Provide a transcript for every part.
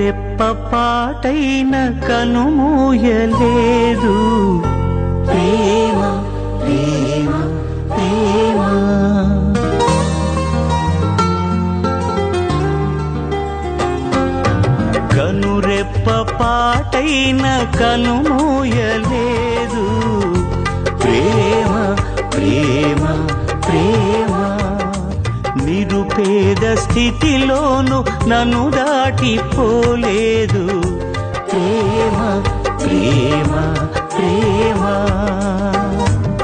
కనురెప్ప పాటైన కనుమూయలేదు ప్రేమ ప్రేమ ప్రేమ. కనురెప్ప పాటైన కనుమూయలేదు ప్రేమ ప్రేమ. పేద స్థితిలోను నన్ను దాటిపోలేదు. ప్రేమ ప్రేమ ప్రేమ.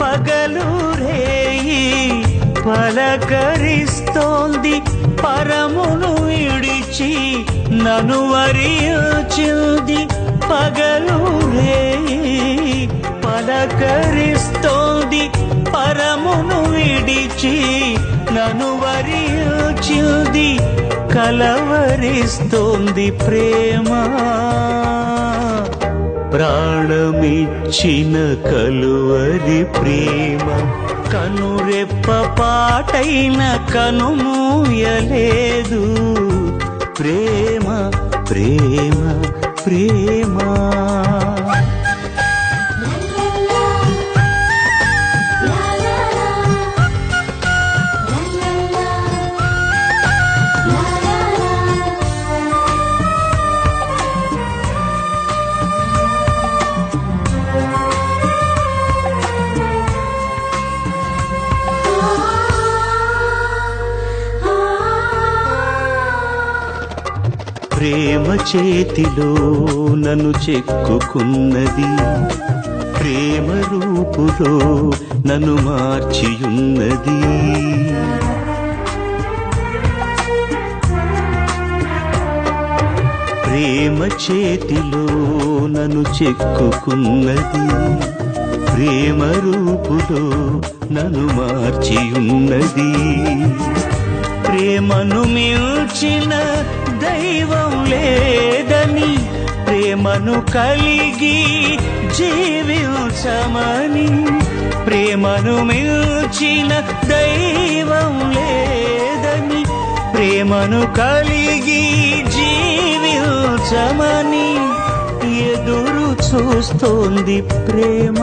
పగలు రేయి పలకరిస్తోంది పరమును విడిచి నన్ను వరిచింది పగలు రేయి పలకరిస్తోంది పరమును విడిచి నన్ను వరిచింది కలవరిస్తోంది ప్రేమ. ప్రాణమిచ్చిన కలువరి ప్రేమ. కనురెప్ప పాటైన కనుమూయలేదు ప్రేమ ప్రేమ ప్రేమ. ప్రేమ చేతిలో నన్ను చెక్కుకున్నది. ప్రేమ రూపులో నన్ను మార్చియున్నది. ప్రేమ చేతిలో నన్ను చెక్కుకున్నది. ప్రేమ రూపులో నన్ను మార్చియున్నది. ప్రేమను మిల్చిన దైవం లేదని ప్రేమను కలిగి జీవించమని ప్రేమను మిల్చిన దైవం లేదని ప్రేమను కలిగి జీవించమని ఎదురు చూస్తోంది ప్రేమ.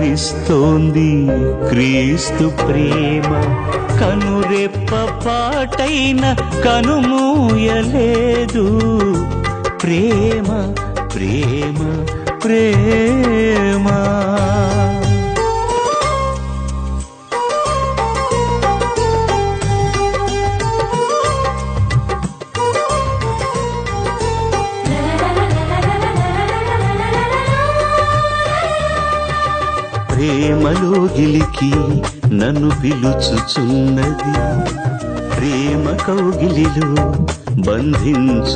ప్రసరిస్తోంది క్రీస్తు ప్రేమ. కనురెప్ప పాటైన కనుమూయలేదు ప్రేమ ప్రేమ ప్రేమ. ప్రేమలో గిలికి నన్ను పిలుచుచున్నది. ప్రేమ కౌగిలిలో బంధించుచున్నది.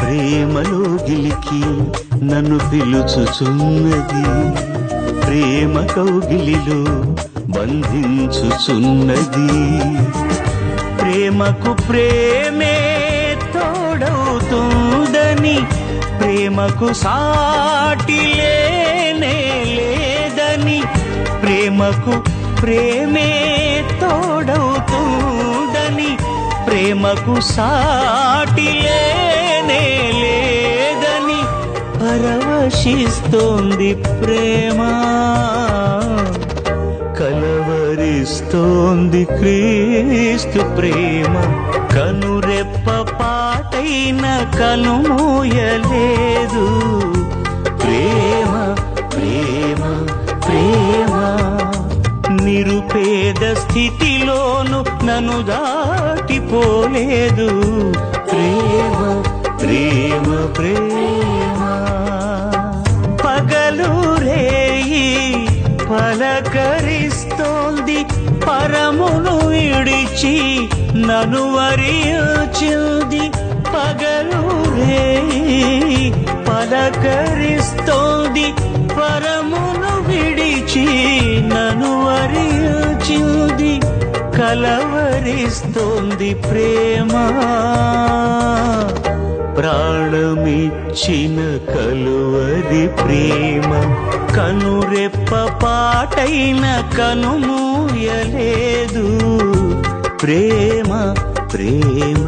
ప్రేమలో గిలికి నన్ను పిలుచుచున్నది. ప్రేమ కౌగిలిలో బంధించుచున్నది. ప్రేమకు ప్రేమే తోడవుతుందని ప్రేమకు సాటి లేనే లేదని ప్రేమకు ప్రేమే తోడవుతుందని ప్రేమకు సాటి లేనే లేదని పరవశిస్తోంది ప్రేమ కలవరిస్తోంది క్రీస్తు ప్రేమ కనురెప్ప పైన కనుమూయలేదు ప్రేమ ప్రేమ ప్రేమ. నిరుపేద స్థితిలోను నన్ను దాటిపోలేదు. ప్రేమ ప్రేమ ప్రేమ. పగలు రేయి పలకరిస్తోంది పరమును విడిచి నను వరిచింది పగలు పలకరిస్తోంది పరమును విడిచి నను వరిచింది కలవరిస్తోంది ప్రేమ. ప్రాణమిచ్చిన కలువది ప్రేమ కనురెప్ప పాటైన కనుమూయలేదు ప్రేమ ప్రేమ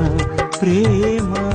ప్రేమ.